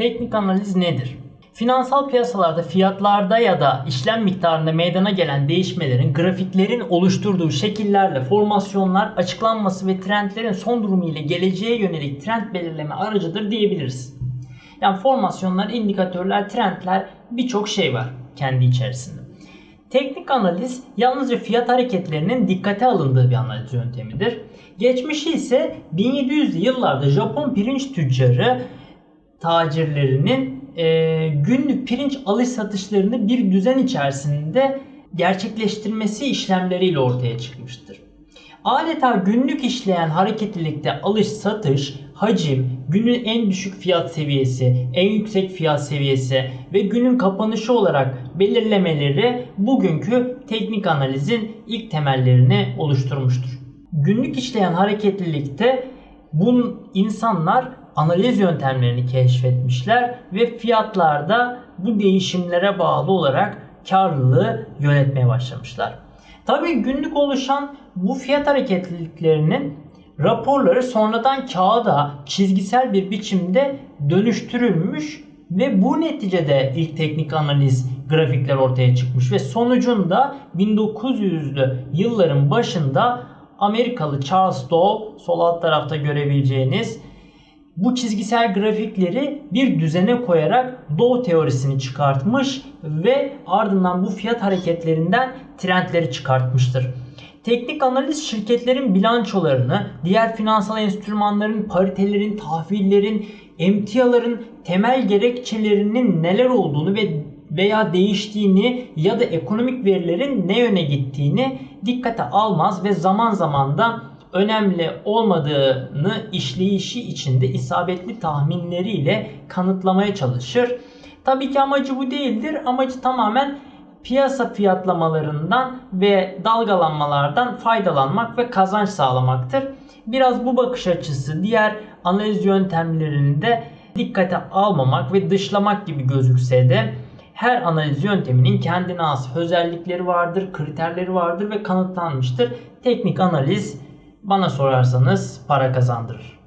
Teknik analiz nedir? Finansal piyasalarda fiyatlarda ya da işlem miktarında meydana gelen değişmelerin grafiklerin oluşturduğu şekillerle formasyonlar açıklanması ve trendlerin son durumu ile geleceğe yönelik trend belirleme aracıdır diyebiliriz. Yani formasyonlar, indikatörler, trendler birçok şey var kendi içerisinde. Teknik analiz yalnızca fiyat hareketlerinin dikkate alındığı bir analiz yöntemidir. Geçmişi ise 1700'lü yıllarda Japon pirinç tüccarı tacirlerinin e, günlük pirinç alış satışlarını bir düzen içerisinde gerçekleştirmesi işlemleriyle ortaya çıkmıştır. Adeta günlük işleyen hareketlilikte alış satış, hacim, günün en düşük fiyat seviyesi, en yüksek fiyat seviyesi ve günün kapanışı olarak belirlemeleri bugünkü teknik analizin ilk temellerini oluşturmuştur. Günlük işleyen hareketlilikte bu insanlar analiz yöntemlerini keşfetmişler ve fiyatlarda bu değişimlere bağlı olarak karlılığı yönetmeye başlamışlar. Tabii günlük oluşan bu fiyat hareketliliklerinin raporları sonradan kağıda çizgisel bir biçimde dönüştürülmüş ve bu neticede ilk teknik analiz grafikler ortaya çıkmış ve sonucunda 1900'lü yılların başında Amerikalı Charles Dow sol alt tarafta görebileceğiniz bu çizgisel grafikleri bir düzene koyarak Dow teorisini çıkartmış ve ardından bu fiyat hareketlerinden trendleri çıkartmıştır. Teknik analiz şirketlerin bilançolarını, diğer finansal enstrümanların, paritelerin, tahvillerin, emtiaların temel gerekçelerinin neler olduğunu ve veya değiştiğini ya da ekonomik verilerin ne yöne gittiğini dikkate almaz ve zaman zaman da önemli olmadığını işleyişi içinde isabetli tahminleriyle kanıtlamaya çalışır. Tabii ki amacı bu değildir. Amacı tamamen piyasa fiyatlamalarından ve dalgalanmalardan faydalanmak ve kazanç sağlamaktır. Biraz bu bakış açısı diğer analiz yöntemlerinde dikkate almamak ve dışlamak gibi gözükse de her analiz yönteminin kendine has özellikleri vardır, kriterleri vardır ve kanıtlanmıştır. Teknik analiz bana sorarsanız para kazandırır.